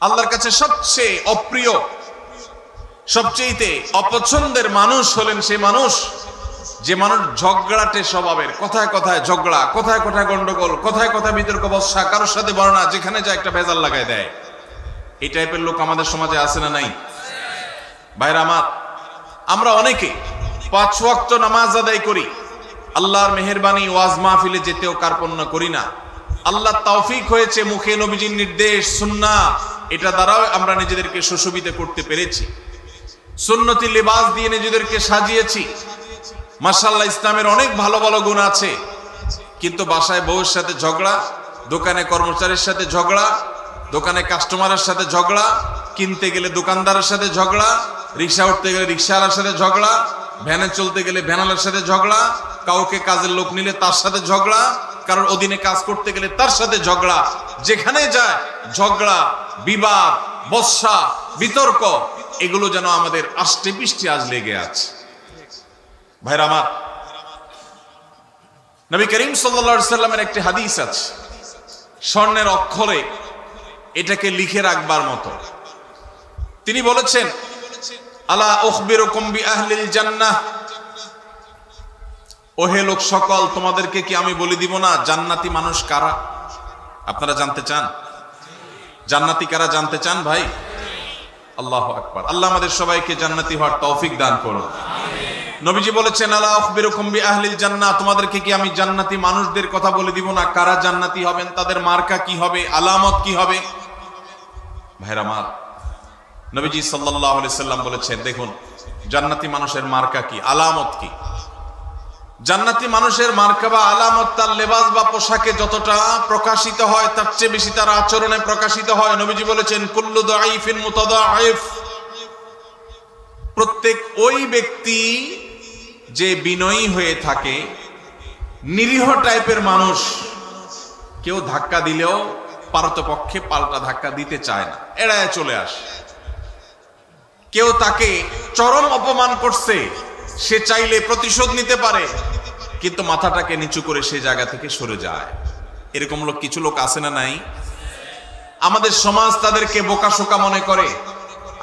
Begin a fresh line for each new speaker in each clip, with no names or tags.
আল্লাহর কাছে সবচেয়ে অপ্রিয় সবচেয়ে অপছন্দের মানুষ হলেন সে মানুষ যে মানুষ ঝগড়াটে স্বভাবের, কথায় কথায় ঝগড়া, কথায় কথায় গন্ডগোল, কথায় কথায় বিতর্ক, বর্ষা, কারোর সাথে বর্ণা যেখানে যা একটা ভেজাল লাগাই দেয়। এই টাইপের লোক আমাদের সমাজে আছে না নাই? ভাইরা আমার, আমরা অনেকে পাঁচ ওয়াক্ত নামাজ আদায় করি, আল্লাহর মেহেরবানি, ওয়াজ মাহফিলে যেতেও কার্পণ্য করি না। আল্লাহ তৌফিক হয়েছে মুখে নবীজির নির্দেশ সুন্না এটা দ্বারাও আমরা নিজেদেরকে সুশোভিত করতে পেরেছি। সুন্নতি লেবাস দিয়ে নিজেদেরকে সাজিয়েছি। মার্শাল্লাহ ইসলামের অনেক ভালো ভালো গুণ আছে। কিন্তু বাসায় বউয়ের সাথে ঝগড়া, দোকানে কর্মচারীর সাথে ঝগড়া, দোকানে কাস্টমারের সাথে ঝগড়া, কিনতে গেলে দোকানদারের সাথে ঝগড়া, রিক্সা উঠতে গেলে রিক্সাওয়ালার সাথে ঝগড়া, ভ্যানে চলতে গেলে ভ্যানালার সাথে ঝগড়া, কাউকে কাজের লোক নিলে তার সাথে ঝগড়া কারোর অধীনে কাজ করতে গেলে তার সাথে ঝগড়া। যেখানে যায়, ঝগড়া, বিবাদ, বর্ষা, বিতর্ক, এগুলো যেন আমাদের আষ্টে পৃষ্ঠে আজ লেগে আছে। ভাইরা আমার, নবী করিম সাল্লামের একটি হাদিস আছে। স্বর্ণের অক্ষরে এটাকে লিখে রাখবার মতো। তিনি বলেছেন, আলা কম্বি আহলিল জান্নাহ? ওহে লোক সকল, তোমাদেরকে কি আমি বলে দিব না? জান্নাতি মানুষ কারা? আপনারা জানতে চান? জান্নাতি কারা জানতে চান ভাই? আল্লাহ আকবার। আল্লাহ আমাদের সবাইকে জান্নাতি হওয়ার তৌফিক দান করুন। নবীজি বলেছেন, আলা জান্নাহ তোমাদেরকে কি আমি জান্নাতি মানুষদের কথা বলে দিব না? কারা জান্নাতি হবেন? তাদের মার্কা কি হবে? আলামত কি হবে? ভাইরা আমার, নবীজি সাল্লাল্লাহু আলাইহি সাল্লাম বলেছেন, দেখুন, জান্নাতি মানুষের মার্কা কি? আলামত কি? জান্নাতি মানুষের মার্কা বা আলামত, তার লেবাস বা পোশাকে যতটা প্রকাশিত হয়, তার চেয়ে বেশি তার আচরণে প্রকাশিত হয়। নবীজি বলেছেন, কুল্লু মুতাদাইফ প্রত্যেক ওই ব্যক্তি যে বিনয়ী হয়ে থাকে, নিরীহ টাইপের মানুষ, কেউ ধাক্কা দিলেও পারতপক্ষে পাল্টা ধাক্কা দিতে চায় না। এড়ায় চলে আসে। কেউ তাকে চরম অপমান করছে সে চাইলে প্রতিশোধ নিতে পারে, কিন্তু মাথাটাকে নিচু করে সে জায়গা থেকে সরে যায়। এরকম লোক কিছু লোক আছে না নাই? আমাদের সমাজ তাদেরকে বোকাশোকা মনে করে,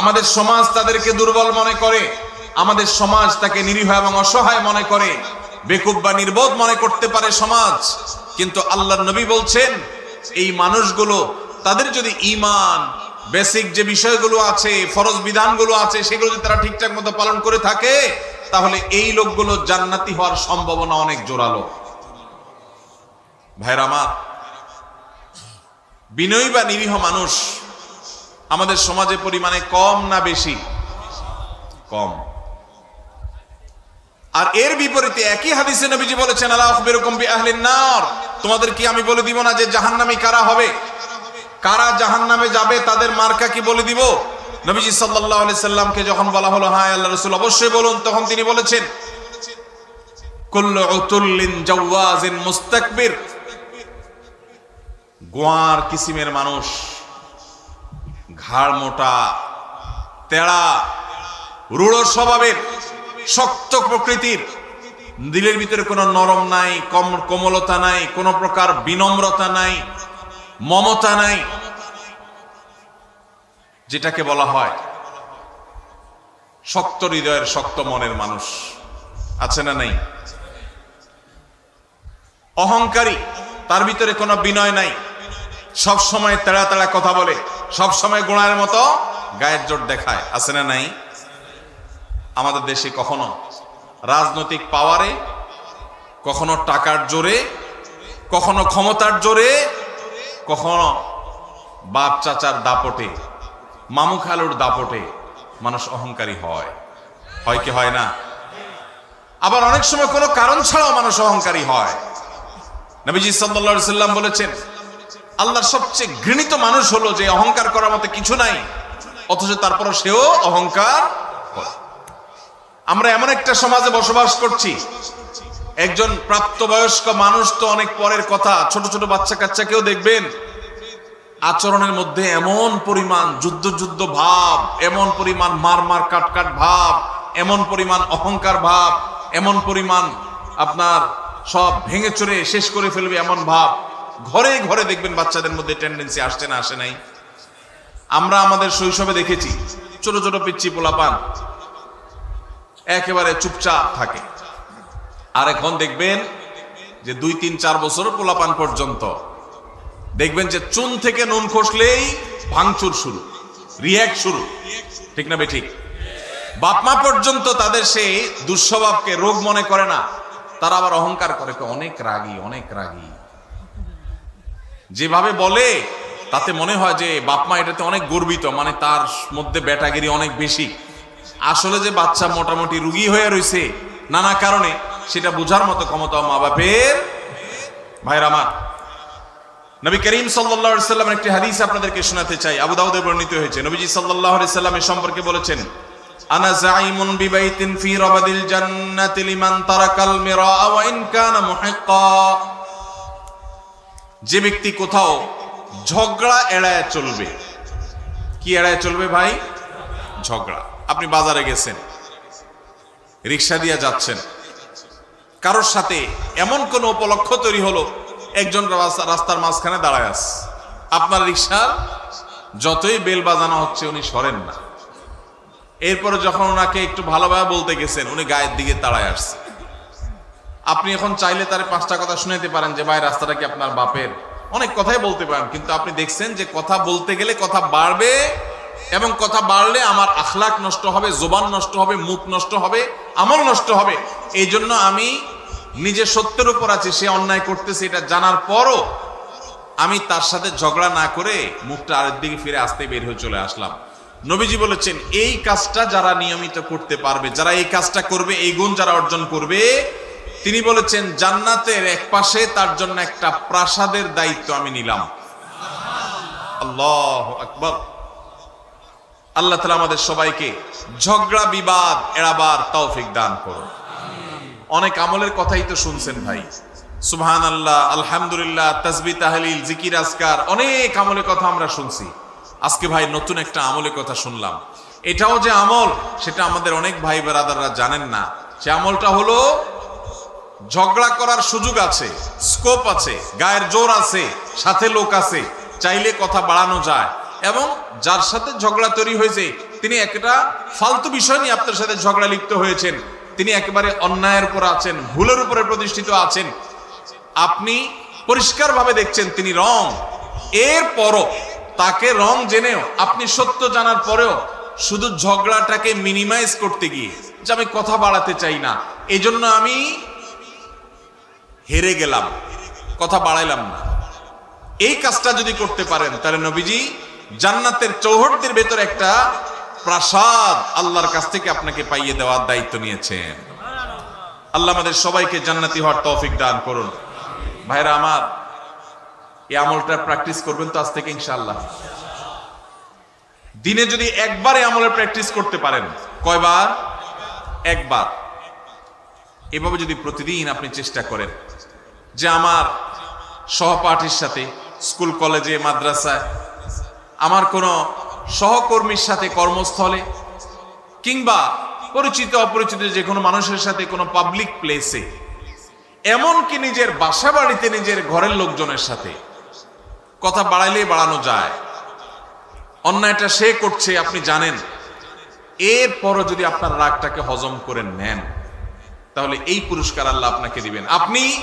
আমাদের সমাজ তাদেরকে দুর্বল মনে করে, আমাদের সমাজ তাকে নিরীহ এবং অসহায় মনে করে। বেকুব বা নির্বোধ মনে করতে পারে সমাজ, কিন্তু আল্লাহ নবী বলছেন, এই মানুষগুলো, তাদের যদি ইমান বেসিক যে বিষয়গুলো আছে, ফরজ বিধানগুলো আছে, সেগুলো যদি তারা ঠিকঠাক মতো পালন করে থাকে তাহলে এই লোকগুলো জান্নাতি হওয়ার সম্ভাবনা অনেক জোরালো। ভাইরা আমার, বিনয়ী বা নিরীহ মানুষ আমাদের সমাজে পরিমাণে কম না বেশি? কম। আর এর বিপরীতে একই হাদিসে নবীজি বলেছেন আল্লাহ নার। তোমাদের কি আমি বলে দিব না যে জাহান্নামী কারা হবে? কারা জাহান্নামে যাবে, তাদের মার্কা কি বলে দিব? নবীজি সাল্লাল্লাহু আলাইহি সাল্লামকে যখন বলা হলো হ্যাঁ আল্লাহ রাসূল, অবশ্যই বলুন, তখন তিনি বলেছেন মুস্তাকবির। গোয়ার কিসিমের মানুষ, ঘাড় মোটা, তেড়া রূঢ় স্বভাবের, শক্ত প্রকৃতির। দিলের ভিতরে কোনো নরম নাই কম কোমলতা নাই, কোনো প্রকার বিনম্রতা নাই, মমতা নাই। যেটাকে বলা হয় শক্ত হৃদয়ের শক্ত মনের মানুষ। আছে না নাই? অহংকারী, তার ভিতরে কোনো বিনয় নাই। সব সময় তেড়া তেড়া কথা বলে, সব সময় গোড়ার মতো গায়ের জোর দেখায়। আছে না নাই? আমাদের দেশে কখনো রাজনৈতিক পাওয়ারে, কখনো টাকার জোরে, কখনো ক্ষমতার জোরে, কখনো বাপ চাচার দাপটে মামু খালুর দাপটে মানুষ অহংকারী হয়। হয় কি হয় না? আবার অনেক সময় কোনো কারণ ছাড়াও মানুষ অহংকারী হয়। নবীজি সাল্লা সাল্লাম বলেছেন, আল্লাহর সবচেয়ে ঘৃণিত মানুষ হলো যে অহংকার করার মতো কিছু নাই, অথচ তারপর সেও অহংকার করে। আমরা এমন একটা সমাজে বসবাস করছি, একজন প্রাপ্তবয়স্ক মানুষ তো অনেক পরের কথা, ছোট ছোট বাচ্চা কাচ্চাকেও দেখবেন আচরণের মধ্যে এমন পরিমাণ যুদ্ধ যুদ্ধ ভাব, এমন পরিমাণ মার মার কাট কাট ভাব, এমন পরিমাণ অহংকার ভাব, এমন পরিমাণ আপনার সব ভেঙে চড়ে শেষ করে ফেলবে এমন ভাব। ঘরে ঘরে দেখবেন বাচ্চাদের মধ্যে টেন্ডেন্সি আসছে না, আসে নাই। আমরা আমাদের শৈশবে দেখেছি, ছোট ছোট পিচ্ছি পোলাপান একেবারে চুপচাপ থাকে। আর এখন দেখবেন যে দুই, তিন, চার বছর পোলাপান পর্যন্ত দেখবেন যে চুন থেকে নুন খসলেই ভাঙচুর শুরু রিয়াক্ট শুরু। ঠিক না বে ঠিক বাপমা পর্যন্ত তাদের সেই দুঃস্বভাবকে রোগ মনে করে না, তারা আবার অহংকার করে অনেক রাগী অনেক রাগী। যেভাবে বলে, তাতে মনে হয় যে বাপমা এটাতে অনেক গর্বিত মানে তার মধ্যে ব্যাটাগিরি অনেক বেশি। আসলে যে বাচ্চা মোটামুটি রুগী হয়ে রয়েছে নানা কারণে সেটা বোঝার মতো ক্ষমতা মা বাপের ভাইরা আমার। নবী করিম আলাইহি সাল্লামের একটি হাদিস আপনাদেরকে শোনাতে চাই। আবু দাউদে বর্ণিত হয়েছে। নবীজি আলাইহি সাল্লামের সম্পর্কে বলেছেন, আনা জাইমুন বিবাইতিন ফি রাবাদিল জান্নাতি লিমান তারাকাল মিরা ওয়া ইন যে ব্যক্তি কোথাও ঝগড়া এড়ায় চলবে। কি এড়ায় চলবে ভাই? ঝগড়া। আপনি বাজারে গেছেন, রিক্সা দিয়ে যাচ্ছেন, কারোর সাথে এমন কোন উপলক্ষ তৈরি হলো একজন রাস্তার মাঝখানে দাঁড়ায় আস আপনার রিক্সার যতই বেল বাজানো হচ্ছে উনি সরেন না। এরপরে যখন ওনাকে একটু ভালোভাবে বলতে গেছেন, উনি গায়ের দিকে তাড়ায় আসছে। আপনি এখন চাইলে তার পাঁচটা কথা শুনাইতে পারেন যে, ভাই, রাস্তাটা কি আপনার বাপের? অনেক কথাই বলতে পারেন, কিন্তু আপনি দেখছেন যে কথা বলতে গেলে কথা বাড়বে এবং কথা বাড়লে আমার আখলাক নষ্ট হবে, জোবান নষ্ট হবে, মুখ নষ্ট হবে, আমল নষ্ট হবে। এই জন্য আমি নিজে সত্যের উপর আছে, সে অন্যায় করতেছে, এটা জানার পরও আমি তার সাথে ঝগড়া না করে মুখটা আরেক দিকে ফিরে আসতে বের হয়ে চলে আসলাম। নবীজি বলেছেন, এই কাজটা যারা নিয়মিত করতে পারবে, যারা এই কাজটা করবে, এই গুণ যারা অর্জন করবে, তিনি বলেছেন, জান্নাতের এক পাশে তার জন্য একটা প্রাসাদের দায়িত্ব আমি নিলাম। আল্লাহ আকবর। আল্লাহ তালা আমাদের সবাইকে ঝগড়া, বিবাদ এড়াবার তৌফিক দান করো অনেক আমলের কথাই তো শুনছেন ভাই। সুবহান আল্লাহ আলহামদুলিল্লাহ তসবি তাহলিল, জিকির, আজকার, অনেক আমলের কথা আমরা শুনছি। আজকে ভাই নতুন একটা আমলের কথা শুনলাম। এটাও যে আমল, সেটা আমাদের অনেক ভাই বেরাদাররা জানেন না। সে আমলটা হলো, ঝগড়া করার সুযোগ আছে স্কোপ আছে, গায়ের জোর আছে, সাথে লোক আছে, চাইলে কথা বাড়ানো যায়। এবং যার সাথে ঝগড়া তৈরি হয়েছে, তিনি একটা ফালতু বিষয় নিয়ে আপনার সাথে ঝগড়া লিপ্ত হয়েছেন। তিনি একেবারে অন্যায়ের উপর আছেন, ভুলের উপরে প্রতিষ্ঠিত আছেন। আপনি পরিষ্কারভাবে দেখছেন তিনি রং। এরপরও তাকে রং জেনেও, আপনি সত্য জানার পরেও শুধু ঝগড়াটাকে মিনিমাইজ করতে গিয়ে যে আমি কথা বাড়াতে চাই না এই জন্য আমি হেরে গেলাম, কথা বাড়াইলাম না। এই কাজটা যদি করতে পারেন, তাহলে নবীজি জান্নাতের চৌহদ্দের ভেতর একটা প্রাসাদ আল্লাহর কাছ থেকে আপনাকে পাইয়ে দেওয়ার দায়িত্ব নিয়েছেন। আল্লাহ আমাদের সবাইকে জান্নাতি হওয়ার তৌফিক দান করুন। ভাইরা আমার, এই আমলটা প্র্যাকটিস করবেন তো আজ থেকে ইনশাআল্লাহ। দিনে যদি একবারে আমলের প্র্যাকটিস করতে পারেন, কয়বার? একবার। এভাবে যদি প্রতিদিন আপনি চেষ্টা করেন, যে আমার সহপাঠীর সাথে, স্কুল, কলেজে, মাদ্রাসায়, আমার কোনো সহকর্মীর সাথে কর্মস্থলে কিংবা পরিচিত অপরিচিত যে কোনো মানুষের সাথে কোনো পাবলিক প্লেসে এমনকি নিজের বাসা বাড়িতে নিজের ঘরের লোকজনের সাথে। কথা বাড়াইলেই বাড়ানো যায়। অন্যায়টা সে করছে, আপনি জানেন। এরপরও যদি আপনার রাগটাকে হজম করে নেন, তাহলে এই পুরস্কার আল্লাহ আপনাকে দিবেন। আপনি